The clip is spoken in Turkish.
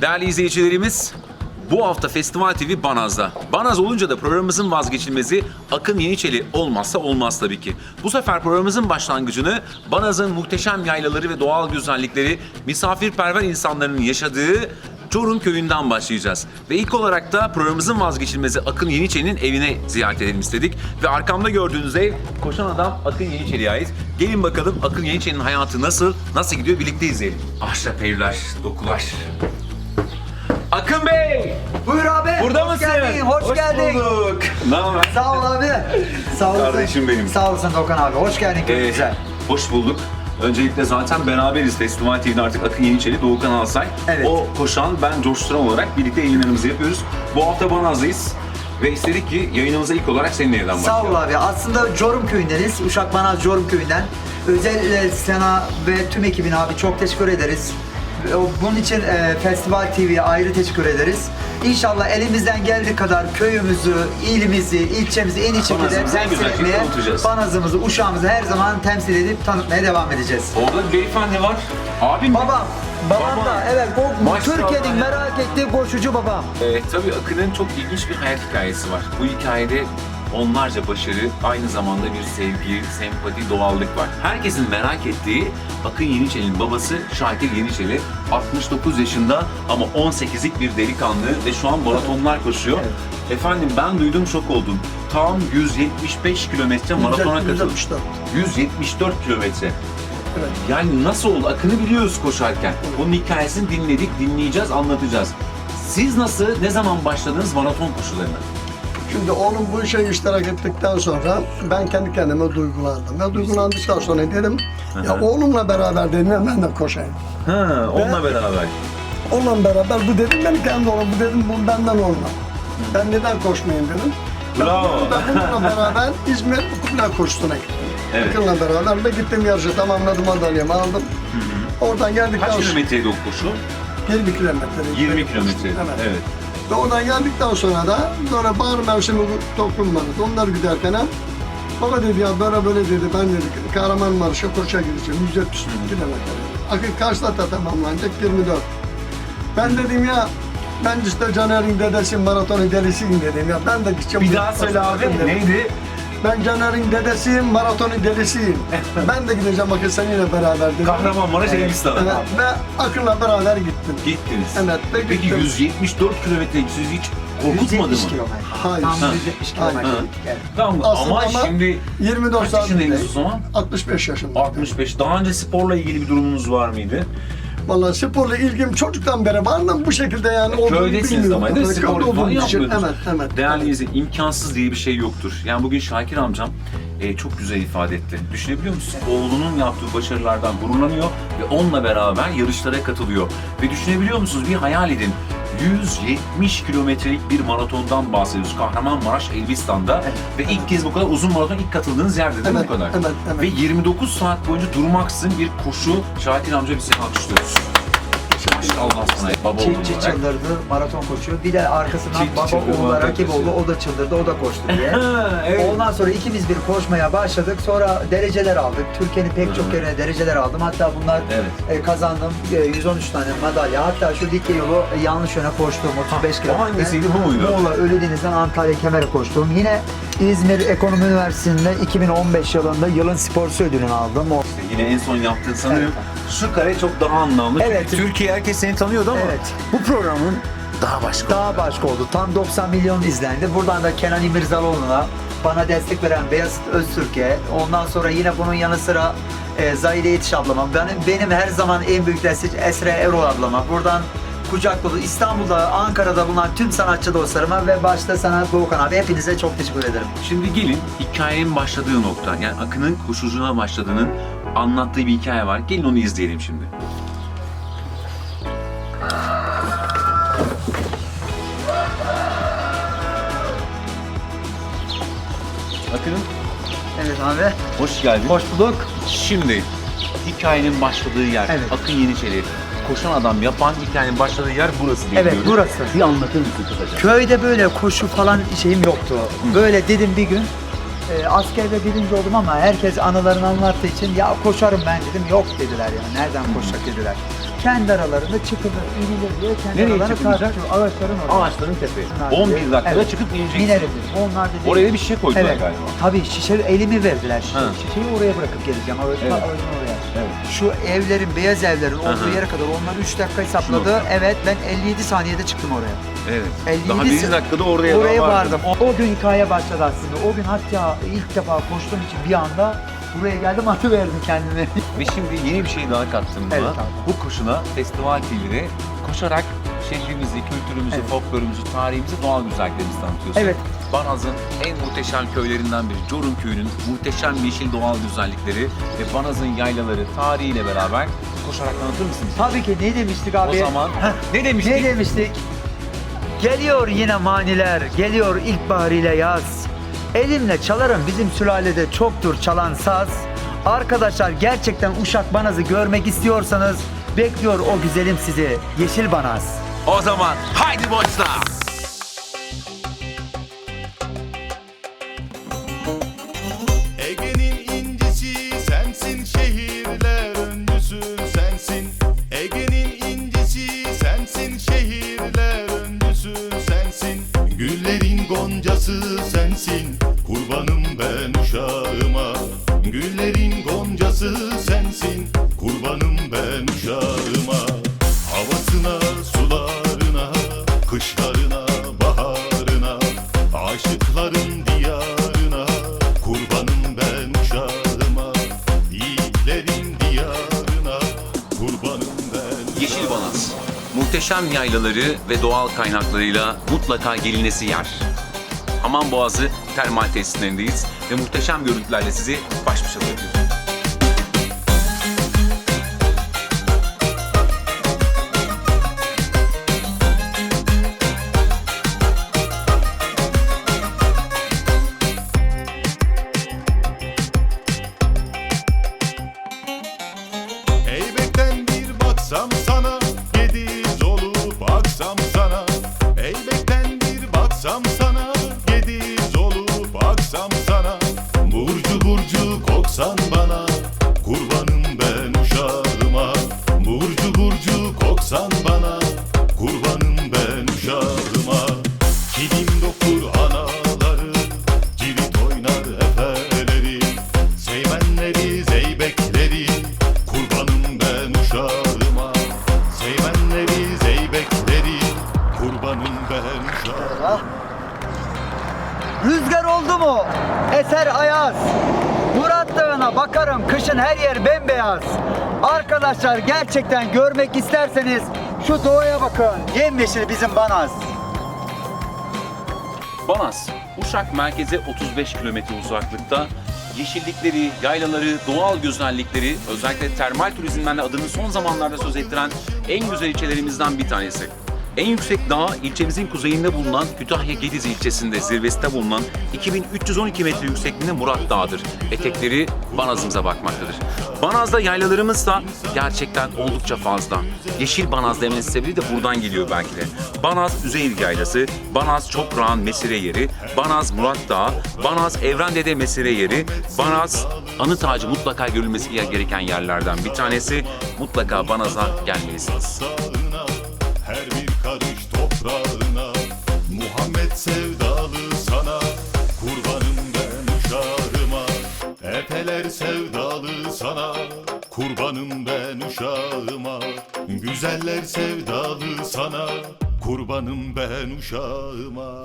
Değerli izleyicilerimiz, bu hafta Festival TV Banaz'da. Banaz olunca da programımızın vazgeçilmezi Akın Yeniçeli olmazsa olmaz tabii ki. Bu sefer programımızın başlangıcını Banaz'ın muhteşem yaylaları ve doğal güzellikleri, misafirperver insanların yaşadığı Çorum köyünden başlayacağız. Ve ilk olarak da programımızın vazgeçilmezi Akın Yeniçeli'nin evine ziyaret edelim istedik. Ve arkamda gördüğünüz ev koşan adam Akın Yeniçeli'ye ait. Gelin bakalım Akın Yeniçeli'nin hayatı nasıl, nasıl gidiyor birlikte izleyelim. Ahşap evler, dokular. Akın Bey! Buyur abi. Burada hoş mısın? Geldin, hoş, geldin. bulduk. Ne haber? Sağ ol abi. Sağ olasın. Kardeşim benim. Sağ olasın Dokan abi. Hoş geldin Ee, köyümüze. hoş bulduk. Öncelikle zaten beraberiz Festival TV'de artık Akın Yeniçeri, Doğukan Alsay. Evet. O koşan, ben coşturan olarak birlikte yayınlarımızı yapıyoruz. Bu hafta Banaz'dayız. Ve istedik ki yayınımıza ilk olarak senin evden Sağ başlayalım. ol abi. Aslında Corum köyündeniz. Uşak Manaz Corum köyünden. Özellikle sana ve tüm ekibine abi çok teşekkür ederiz. O- Bunun için e, Festival TV'ye ayrı teşekkür ederiz. İnşallah elimizden geldiği kadar köyümüzü, ilimizi, ilçemizi en iyi şekilde Banazımızı en temsil güzel şekilde etmeye, tanıtacağız. Banazımızı, uşağımızı her zaman temsil edip tanıtmaya devam edeceğiz. Orada bir beyefendi var. Abim mi? Babam, babam Baba. da evet o Maşallah Türkiye'nin ya. merak ettiği koşucu babam. Ee, tabii Akın'ın çok ilginç bir hayat hikayesi var. Bu hikayede onlarca başarı, aynı zamanda bir sevgi, sempati, doğallık var. Herkesin merak ettiği Akın Yeniçeli'nin babası Şakir Yeniçeli. 69 yaşında ama 18'lik bir delikanlı ve şu an maratonlar koşuyor. Efendim ben duydum şok oldum. Tam 175 kilometre maratona katıldı. 174. 174 kilometre. Evet. Yani nasıl oldu? Akın'ı biliyoruz koşarken. Bunun hikayesini dinledik, dinleyeceğiz, anlatacağız. Siz nasıl, ne zaman başladınız maraton koşularına? Şimdi oğlum bu işe iştirak ettikten sonra ben kendi kendime duygulandım. Ve duygulandıktan sonra dedim ya oğlumla beraber dedim ya ben de koşayım. Ha, onunla beraber. Onunla beraber bu dedim benim kendi oğlum bu dedim bu benden olma. Ben neden koşmayayım dedim. Bravo. Ben bununla beraber İzmir Kukla koşusuna gittim. Evet. Akın'la beraber ve gittim yarışı tamamladım madalyamı aldım. Oradan geldikten Kaç sonra kilometreydi o koşu? 20 kilometre. 20 kilometre. Evet. evet. Ve oradan geldikten sonra da sonra bahar mevsimi toplum vardı. Onlar giderken hem baba dedi ya böyle böyle dedi ben dedi Kahramanmaraş'a koşa gideceğim 170 kilometre. Akın kaçta tamamlanacak 24. Ben dedim ya ben işte Caner'in dedesi maratonu delisiyim dedim ya ben de gideceğim. Bir daha söyle abi. Dedim. Neydi? Ben Caner'in dedesiyim maratonu delisiyim. ben de gideceğim Akın seninle beraber dedim. Kahramanmaraş Elbistan'a. Evet, ve Akın'la beraber gittim. Gittiniz. Evet, ve Peki gittim. 174 kilometre sizi hiç korkutmadı 170 mı? kilometre. Hayır. Tam Ha. 170 Hayır. kilometre. Evet. Tamam Aslında ama, ama şimdi 24 kaç saat yaşındaydınız o zaman? 65 yaşında. 65. Daha önce sporla ilgili bir durumunuz var mıydı? Vallahi sporla ilgim çocuktan beri var ama bu şekilde yani olduğunu Köydesiniz bilmiyordum. ama değil mi? Köyde Spor falan olduğum için, yapmıyordunuz. Evet, evet. Değerli izleyin, imkansız diye bir şey yoktur. Yani bugün Şakir amcam e, çok güzel ifade etti. Düşünebiliyor musun? Oğlunun yaptığı başarılardan gururlanıyor ve onunla beraber yarışlara katılıyor. Ve düşünebiliyor musunuz? Bir hayal edin. 170 kilometrelik bir maratondan bahsediyoruz. Kahramanmaraş, Elbistan'da. Ve ilk kez bu kadar uzun maraton ilk katıldığınız yerde değil mi Evet, bu kadar? evet, evet. Ve 29 saat boyunca durmaksızın bir koşu. Şakir amca biz seni alkışlıyoruz. Maşallah sana baba oğlu Çiftçi olarak. çıldırdı, maraton koşuyor. Bir de arkasından Çiftçi baba çıldırdı, maraton rakip koşuyor. oldu, o da çıldırdı, o da koştu diye. Evet. Ondan sonra ikimiz bir koşmaya başladık. Sonra dereceler aldık. Türkiye'nin pek çok yerine dereceler aldım. Hatta bunlar Evet. e, kazandım. E, 113 tane madalya. Hatta şu Likya yolu e, yanlış yöne koştuğum 35 o kilometre. hangisiydi, bu muydu? Muğla Ölüdeniz'den Antalya Kemer'e koştum. Yine İzmir Ekonomi Üniversitesi'nde 2015 yılında yılın sporcusu ödülünü aldım. O Yine en son yaptığın sanırım şu kare çok daha anlamlı. Evet. Çünkü Türkiye herkes seni tanıyordu ama Evet. bu programın daha başka. daha başka oldu. Tam 90 milyon izlendi. Buradan da Kenan İmirzalıoğlu'na bana destek veren Beyazıt Öztürk'e, ondan sonra yine bunun yanı sıra e, Zahide Yetiş ablama, benim, benim her zaman en büyük destek Esra Erol ablama, buradan kucak dolu İstanbul'da, Ankara'da bulunan tüm sanatçı dostlarıma ve başta sana Doğukan abi hepinize çok teşekkür ederim. Şimdi gelin hikayenin başladığı nokta. Yani Akın'ın koşuculuğa başladığının anlattığı bir hikaye var. Gelin onu izleyelim şimdi. Akın'ın Evet abi. hoş geldin. Hoş bulduk. Şimdi hikayenin başladığı yer Evet. Akın Yeniçeri. Koşan adam yapan hikayenin başladığı yer burası diye Evet biliyorum. burası. Bir anlatır mısın kısaca? Köyde böyle koşu falan şeyim yoktu. Böyle dedim bir gün e, askerde birinci oldum ama herkes anılarını anlattığı için ya koşarım ben dedim. Yok dediler yani nereden koşacak dediler. kendi aralarında çıkılır, inilir diye kendi Nereye aralarında çıkılacak? tartışıyor. Ağaçların orada. Ağaçların tepesi. Bunlar 11 dedi, dakikada çıkıp ineceksin. Mineridir. Onlar dedi. Oraya bir şişe koydular evet. galiba. Tabii şişe elimi verdiler. Şişe, Ha. şişeyi oraya bırakıp geleceğim. Ağacın, Evet. ağacın oraya. Evet. Şu evlerin, beyaz evlerin olduğu Aha. yere kadar onlar 3 dakika hesapladı. nokta. Evet ben 57 saniyede çıktım oraya. Evet. 57 Daha bir sen- dakikada oraya, Oraya daha vardım. O, gün hikaye başladı aslında. O gün hatta ilk defa koştuğum için bir anda buraya geldim atı verdim kendime. Ve şimdi yeni bir şey daha kattım buna. Evet abi. Bu koşuna Festival TV'de koşarak şehrimizi, kültürümüzü, Evet. folklorumuzu, tarihimizi, doğal güzelliklerimizi tanıtıyorsun. Evet. Banaz'ın en muhteşem köylerinden biri. Çorum Köyü'nün muhteşem yeşil doğal güzellikleri ve Banaz'ın yaylaları tarihiyle beraber koşarak anlatır mısınız? Tabii ki ne demiştik abi? O zaman Heh, ne demiştik? Ne demiştik? Geliyor yine maniler, geliyor ilkbaharıyla yaz. Elimle çalarım bizim sülalede çoktur çalan saz. Arkadaşlar gerçekten Uşak Banaz'ı görmek istiyorsanız bekliyor o güzelim sizi Yeşil Banaz. O zaman haydi boşla! Ege'nin incisi sensin şehirler öncüsü sensin. Ege'nin incisi sensin şehirler öncüsü sensin. Güllerin goncası sensin Muhteşem yaylaları ve doğal kaynaklarıyla mutlaka gelinesi yer. Haman Boğazı termal tesislerindeyiz ve muhteşem görüntülerle sizi baş başa bırakıyoruz. Kurbanım ben uşağıma Burcu burcu koksan bana Kurbanım ben uşağıma Kilim dokur anaları Cirit oynar efeleri Seymenleri zeybekleri Kurbanım ben uşağıma Seymenleri zeybekleri Kurbanım ben uşağıma Rüzgar oldu mu? Eser ayaz. Dağı'na bakarım kışın her yer bembeyaz. Arkadaşlar gerçekten görmek isterseniz şu doğaya bakın. Yemyeşil bizim Banaz. Banaz, Uşak merkeze 35 kilometre uzaklıkta yeşillikleri, yaylaları, doğal güzellikleri, özellikle termal turizmden de adını son zamanlarda söz ettiren en güzel ilçelerimizden bir tanesi. En yüksek dağ ilçemizin kuzeyinde bulunan Kütahya Gediz ilçesinde zirvesinde bulunan 2312 metre yüksekliğinde Murat Dağı'dır. Etekleri Banaz'ımıza bakmaktadır. Banaz'da yaylalarımız da gerçekten oldukça fazla. Yeşil Banaz demesi sebebi de buradan geliyor belki de. Banaz Üzeyir Yaylası, Banaz Çokrağan Mesire Yeri, Banaz Murat Dağı, Banaz Evrendede Mesire Yeri, Banaz Anıt Ağacı mutlaka görülmesi gereken yerlerden bir tanesi. Mutlaka Banaz'a gelmelisiniz. Epeler sevdalı sana Kurbanım ben uşağıma. Güzeller sevdalı sana Kurbanım ben uşağıma